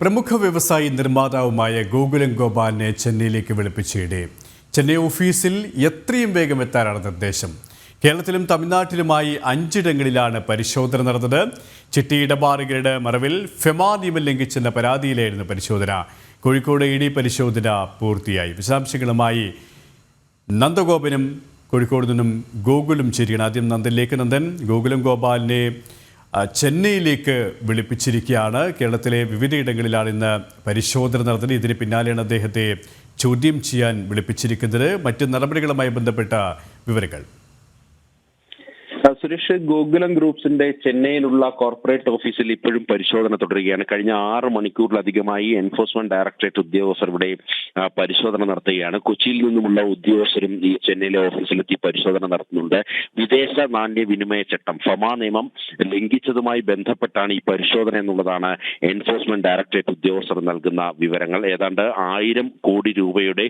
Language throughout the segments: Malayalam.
പ്രമുഖ വ്യവസായി നിർമ്മാതാവുമായ ഗോകുലം ഗോപാലിനെ ചെന്നൈയിലേക്ക് വിളിപ്പിച്ചിടെ ചെന്നൈ ഓഫീസിൽ എത്രയും വേഗം എത്താനാണ് നിർദ്ദേശം. കേരളത്തിലും തമിഴ്നാട്ടിലുമായി അഞ്ചിടങ്ങളിലാണ് പരിശോധന നടന്നത്. ചിട്ടി ഇടപാടുകളുടെ മറവിൽ ഫെമാ നിയമം ലംഘിച്ചെന്ന പരാതിയിലായിരുന്നു പരിശോധന. കോഴിക്കോട് ഇ ഡി പരിശോധന പൂർത്തിയായി. വിശദാംശങ്ങളുമായി നന്ദഗോപനും കോഴിക്കോട് നിന്നും ഗോകുലും ചേരുകയാണ് ആദ്യം നന്ദനിലേക്ക് നന്ദൻ. ഗോകുലം ഗോപാലിനെ ചെന്നൈയിലേക്ക് വിളിപ്പിച്ചിരിക്കുകയാണ്. കേരളത്തിലെ വിവിധയിടങ്ങളിലാണ് ഇന്ന് പരിശോധന നടത്തുന്നത്. ഇതിന് പിന്നാലെയാണ് അദ്ദേഹത്തെ ചോദ്യം ചെയ്യാൻ വിളിപ്പിച്ചിരിക്കുന്നത്. മറ്റ് നടപടികളുമായി ബന്ധപ്പെട്ട വിവരങ്ങൾ. സുരേഷ് ഗോകുലം ഗ്രൂപ്പ്സിന്റെ ചെന്നൈയിലുള്ള കോർപ്പറേറ്റ് ഓഫീസിൽ ഇപ്പോഴും പരിശോധന തുടരുകയാണ്. കഴിഞ്ഞ ആറ് മണിക്കൂറിലധികമായി എൻഫോഴ്സ്മെന്റ് ഡയറക്ടറേറ്റ് ഉദ്യോഗസ്ഥർ ഇവിടെ പരിശോധന നടത്തുകയാണ്. കൊച്ചിയിൽ നിന്നുമുള്ള ഉദ്യോഗസ്ഥരും ഈ ചെന്നൈയിലെ ഓഫീസിലെത്തി പരിശോധന നടത്തുന്നുണ്ട്. വിദേശ നാണ്യ വിനിമയ ചട്ടം ഫമാ നിയമം ലംഘിച്ചതുമായി ബന്ധപ്പെട്ടാണ് ഈ പരിശോധന എന്നുള്ളതാണ് എൻഫോഴ്സ്മെന്റ് ഡയറക്ടറേറ്റ് ഉദ്യോഗസ്ഥർ നൽകുന്ന വിവരങ്ങൾ. ഏതാണ്ട് ആയിരം കോടി രൂപയുടെ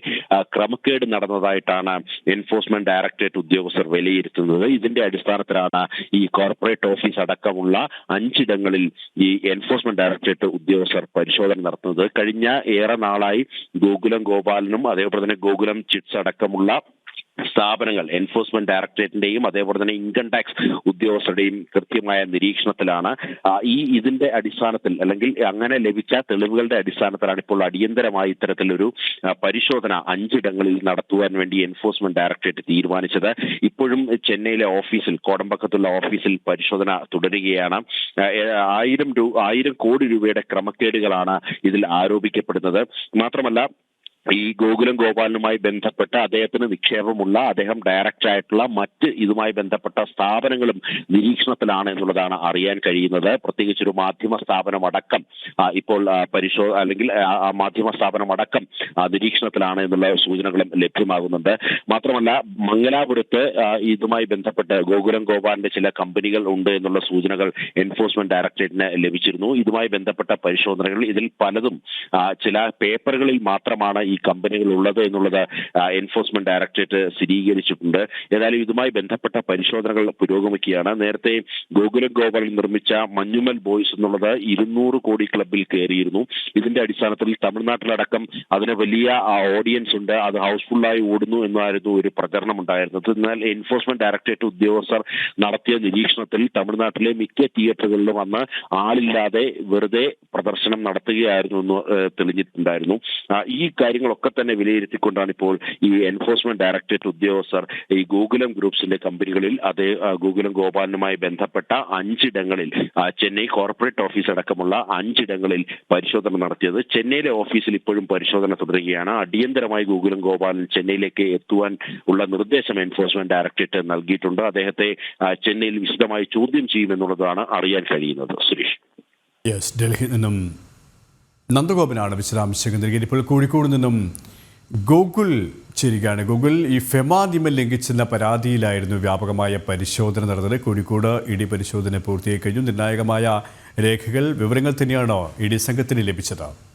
ക്രമക്കേട് നടന്നതായിട്ടാണ് എൻഫോഴ്സ്മെന്റ് ഡയറക്ടറേറ്റ് ഉദ്യോഗസ്ഥർ വിലയിരുത്തുന്നത്. ഇതിന്റെ അടിസ്ഥാനത്തിലാണ് ഈ കോർപ്പറേറ്റ് ഓഫീസ് അടക്കമുള്ള അഞ്ചിടങ്ങളിൽ ഈ എൻഫോഴ്സ്മെന്റ് ഡയറക്ടറേറ്റ് ഉദ്യോഗസ്ഥർ പരിശോധന നടത്തുന്നത്. കഴിഞ്ഞ ഏറെ നാളായി ഗോകുലം ഗോപാലനും അതേപോലെ തന്നെ ഗോകുലം ചിറ്റ്സ് അടക്കമുള്ള സ്ഥാപനങ്ങൾ എൻഫോഴ്സ്മെന്റ് ഡയറക്ടറേറ്റിന്റെയും അതേപോലെ തന്നെ ഇൻകം ടാക്സ് ഉദ്യോഗസ്ഥരുടെയും കൃത്യമായ നിരീക്ഷണത്തിലാണ്. ഈ ഇതിന്റെ അടിസ്ഥാനത്തിൽ അല്ലെങ്കിൽ അങ്ങനെ ലഭിച്ച തെളിവുകളുടെ അടിസ്ഥാനത്തിലാണ് ഇപ്പോൾ അടിയന്തരമായി ഇത്തരത്തിലൊരു പരിശോധന അഞ്ചിടങ്ങളിൽ നടത്തുവാൻ വേണ്ടി എൻഫോഴ്സ്മെന്റ് ഡയറക്ടറേറ്റ് തീരുമാനിച്ചത്. ഇപ്പോഴും ചെന്നൈയിലെ ഓഫീസിൽ കോടമ്പക്കത്തുള്ള ഓഫീസിൽ പരിശോധന തുടരുകയാണ്. ആയിരം രൂപ ആയിരം കോടി രൂപയുടെ ക്രമക്കേടുകളാണ് ഇതിൽ ആരോപിക്കപ്പെടുന്നത്. മാത്രമല്ല ഈ ഗോകുലം ഗോപാലനുമായി ബന്ധപ്പെട്ട് അദ്ദേഹത്തിന് നിക്ഷേപമുള്ള അദ്ദേഹം ഡയറക്റ്റ് ആയിട്ടുള്ള മറ്റ് ഇതുമായി ബന്ധപ്പെട്ട സ്ഥാപനങ്ങളും നിരീക്ഷണത്തിലാണ് എന്നുള്ളതാണ് അറിയാൻ കഴിയുന്നത്. പ്രത്യേകിച്ച് ഒരു മാധ്യമ സ്ഥാപനം അടക്കം ഇപ്പോൾ പരിശോ അല്ലെങ്കിൽ മാധ്യമ സ്ഥാപനം അടക്കം നിരീക്ഷണത്തിലാണ് എന്നുള്ള സൂചനകളും ലഭ്യമാകുന്നുണ്ട്. മാത്രമല്ല മംഗലാപുരത്ത് ഇതുമായി ബന്ധപ്പെട്ട് ഗോകുലം ഗോപാലിന്റെ ചില കമ്പനികൾ ഉണ്ട് എന്നുള്ള സൂചനകൾ എൻഫോഴ്സ്മെന്റ് ഡയറക്ടറേറ്റിന് ലഭിച്ചിരുന്നു. ഇതുമായി ബന്ധപ്പെട്ട പരിശോധനകൾ ഇതിൽ പലതും ചില പേപ്പറുകളിൽ മാത്രമാണ് ഈ കമ്പനികൾ ഉള്ളത് എന്നുള്ളത് എൻഫോഴ്സ്മെന്റ് ഡയറക്ടറേറ്റ് സ്ഥിരീകരിച്ചിട്ടുണ്ട്. ഏതായാലും ഇതുമായി ബന്ധപ്പെട്ട പരിശോധനകൾ പുരോഗമിക്കുകയാണ്. നേരത്തെ ഗോകുലം ഗോപാലൻ നിർമ്മിച്ച മഞ്ഞുമൽ ബോയ്സ് എന്നുള്ളത് ഇരുന്നൂറ് കോടി ക്ലബിൽ കയറിയിരുന്നു. ഇതിന്റെ അടിസ്ഥാനത്തിൽ തമിഴ്നാട്ടിലടക്കം അതിന് വലിയ ഓഡിയൻസ് ഉണ്ട്. അത് ഹൗസ്ഫുള്ളായി ഓടുന്നു എന്നായിരുന്നു ഒരു പ്രചരണം ഉണ്ടായിരുന്നത് എന്നാൽ എൻഫോഴ്സ്മെന്റ് ഡയറക്ടറേറ്റ് ഉദ്യോഗസ്ഥർ നടത്തിയ നിരീക്ഷണത്തിൽ തമിഴ്നാട്ടിലെ മിക്ക തിയേറ്ററുകളിലും അന്ന് ആളില്ലാതെ വെറുതെ പ്രദർശനം നടത്തുകയായിരുന്നു എന്ന് തെളിഞ്ഞിട്ടുണ്ടായിരുന്നു. ഈ ഈ കാര്യങ്ങളൊക്കെ തന്നെ വിലയിരുത്തിക്കൊണ്ടാണ് ഇപ്പോൾ ഈ എൻഫോഴ്സ്മെന്റ് ഡയറക്ടറേറ്റ് ഉദ്യോഗസ്ഥർ ഈ ഗോകുലം ഗ്രൂപ്പ്സിന്റെ കമ്പനികളിൽ അത് ഗോകുലം ഗോപാലനുമായി ബന്ധപ്പെട്ട അഞ്ചിടങ്ങളിൽ ചെന്നൈ കോർപ്പറേറ്റ് ഓഫീസ് അടക്കമുള്ള അഞ്ചിടങ്ങളിൽ പരിശോധന നടത്തിയത്. ചെന്നൈയിലെ ഓഫീസിൽ ഇപ്പോഴും പരിശോധന തുടരുകയാണ്. അടിയന്തരമായി ഗോകുലം ഗോപാലൻ ചെന്നൈയിലേക്ക് എത്തുവാൻ ഉള്ള നിർദ്ദേശം എൻഫോഴ്സ്മെന്റ് ഡയറക്ടറേറ്റ് നൽകിയിട്ടുണ്ട്. അദ്ദേഹത്തെ ചെന്നൈയിൽ വിശദമായി ചോദ്യം ചെയ്യുമെന്നുള്ളതാണ് അറിയാൻ കഴിയുന്നത്. സുരേഷ്. യെസ് ഡൽഹിയിൽ നിന്നും നന്ദഗോപനാണ് വിശദാംശങ്ങൾ നൽകിയത്. ഇപ്പോൾ കോഴിക്കോട് നിന്നും ഗൂഗിൾ ചേരുകയാണ്. ഗൂഗിൾ ഈ ഫെമാ നിയമം ലംഘിച്ചെന്ന പരാതിയിലായിരുന്നു വ്യാപകമായ പരിശോധന നടന്നത്. കോഴിക്കോട് ഇ ഡി പരിശോധന പൂർത്തിയായി കഴിഞ്ഞു. നിർണായകമായ രേഖകൾ വിവരങ്ങൾ തന്നെയാണോ ഇ ഡി സംഘത്തിന് ലഭിച്ചത്?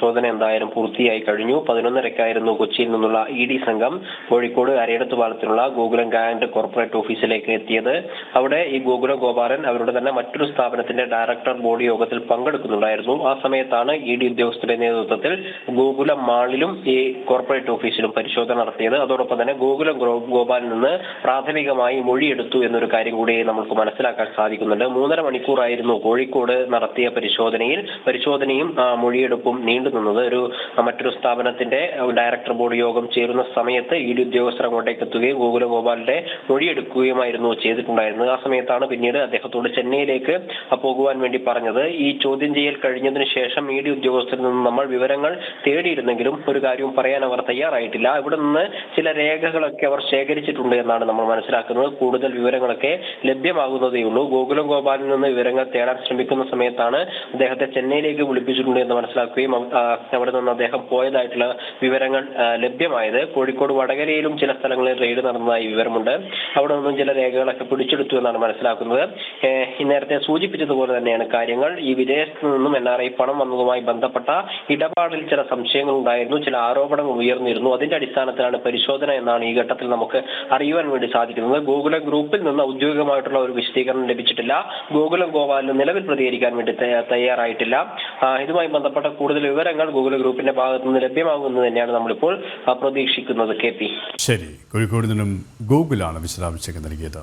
പരിശോധന എന്തായാലും പൂർത്തിയായി കഴിഞ്ഞു. പതിനൊന്നരക്കായിരുന്നു കൊച്ചിയിൽ നിന്നുള്ള ഇ ഡി സംഘം കോഴിക്കോട് അരയിടത്ത് പാലത്തിലുള്ള ഗോകുലം ഗാൻഡ് കോർപ്പറേറ്റ് ഓഫീസിലേക്ക് എത്തിയത്. അവിടെ ഈ ഗോകുലം ഗോപാലൻ അവരുടെ തന്നെ മറ്റൊരു സ്ഥാപനത്തിന്റെ ഡയറക്ടർ ബോർഡ് യോഗത്തിൽ പങ്കെടുക്കുന്നുണ്ടായിരുന്നു. ആ സമയത്താണ് ഇ ഡി ഉദ്യോഗസ്ഥരുടെ നേതൃത്വത്തിൽ ഗോകുലം മാളിലും ഈ കോർപ്പറേറ്റ് ഓഫീസിലും പരിശോധന നടത്തിയത്. അതോടൊപ്പം തന്നെ ഗോകുലം ഗോപാലിൽ നിന്ന് പ്രാഥമികമായി മൊഴിയെടുത്തു എന്നൊരു കാര്യം കൂടി നമുക്ക് മനസ്സിലാക്കാൻ സാധിക്കുന്നുണ്ട്. മൂന്നര മണിക്കൂറായിരുന്നു കോഴിക്കോട് നടത്തിയ പരിശോധനയിൽ. പരിശോധനയും മൊഴിയെടുപ്പും മൊഴിയെടുപ്പും നീണ്ടുനിന്നത് ഒരു മറ്റൊരു സ്ഥാപനത്തിന്റെ ഡയറക്ടർ ബോർഡ് യോഗം ചേരുന്ന സമയത്ത് ഇ ഡി ഉദ്യോഗസ്ഥർ അങ്ങോട്ടേക്ക് എത്തുകയും ഗോകുലഗോപാലിന്റെ മൊഴിയെടുക്കുകയുമായിരുന്നു ചെയ്തിട്ടുണ്ടായിരുന്നത്. ആ സമയത്താണ് പിന്നീട് അദ്ദേഹത്തോട് ചെന്നൈയിലേക്ക് പോകുവാൻ വേണ്ടി പറഞ്ഞത്. ഈ ചോദ്യം ചെയ്യൽ കഴിഞ്ഞതിന് ശേഷം ഇ ഡി ഉദ്യോഗസ്ഥരിൽ നിന്ന് നമ്മൾ വിവരങ്ങൾ തേടിയിരുന്നെങ്കിലും ഒരു കാര്യവും പറയാൻ അവർ തയ്യാറായിട്ടില്ല. ഇവിടെ നിന്ന് ചില രേഖകളൊക്കെ അവർ ശേഖരിച്ചിട്ടുണ്ട് എന്നാണ് നമ്മൾ മനസ്സിലാക്കുന്നത്. കൂടുതൽ വിവരങ്ങളൊക്കെ ലഭ്യമാകുന്നതേ ഉള്ളൂ. ഗോകുലം ഗോപാലിൽ നിന്ന് വിവരങ്ങൾ തേടാൻ ശ്രമിക്കുന്ന സമയത്താണ് അദ്ദേഹത്തെ ചെന്നൈയിലേക്ക് വിളിപ്പിച്ചിട്ടുണ്ട് എന്ന് മനസ്സിലാക്കുകയും അവിടെ നിന്ന് അദ്ദേഹം പോയതായിട്ടുള്ള വിവരങ്ങൾ ലഭ്യമായത്. കോഴിക്കോട് വടകരയിലും ചില സ്ഥലങ്ങളിൽ റെയ്ഡ് നടന്നതായി വിവരമുണ്ട്. അവിടെ നിന്നും ചില രേഖകളൊക്കെ പിടിച്ചെടുത്തു എന്നാണ് മനസ്സിലാക്കുന്നത്. നേരത്തെ സൂചിപ്പിച്ചതുപോലെ തന്നെയാണ് കാര്യങ്ങൾ. ഈ വിദേശത്ത് നിന്നും എൻ ആർ ഐ പണം വന്നതുമായി ബന്ധപ്പെട്ട ഇടപാടിൽ ചില സംശയങ്ങൾ ഉണ്ടായിരുന്നു. ചില ആരോപണങ്ങൾ ഉയർന്നിരുന്നു. അതിന്റെ അടിസ്ഥാനത്തിലാണ് പരിശോധന എന്നാണ് ഈ ഘട്ടത്തിൽ നമുക്ക് അറിയുവാൻ വേണ്ടി സാധിക്കുന്നത്. ഗോകുല ഗ്രൂപ്പിൽ നിന്ന് ഔദ്യോഗികമായിട്ടുള്ള ഒരു വിശദീകരണം ലഭിച്ചിട്ടില്ല. ഗോകുലം ഗോപാലിന് നിലവിൽ പ്രതികരിക്കാൻ വേണ്ടി തയ്യാറായിട്ടില്ല. ഇതുമായി ബന്ധപ്പെട്ട കൂടുതൽ വിവരങ്ങൾ ഗൂഗിൾ ഗ്രൂപ്പിന്റെ ഭാഗത്തു നിന്ന് ലഭ്യമാകുമെന്ന് തന്നെയാണ് നമ്മളിപ്പോൾ പ്രതീക്ഷിക്കുന്നത് കെ പി. ശരി കോഴിക്കോട് നിന്നും ഗൂഗിളാണ് വിശദാംശങ്ങൾ നൽകിയത്.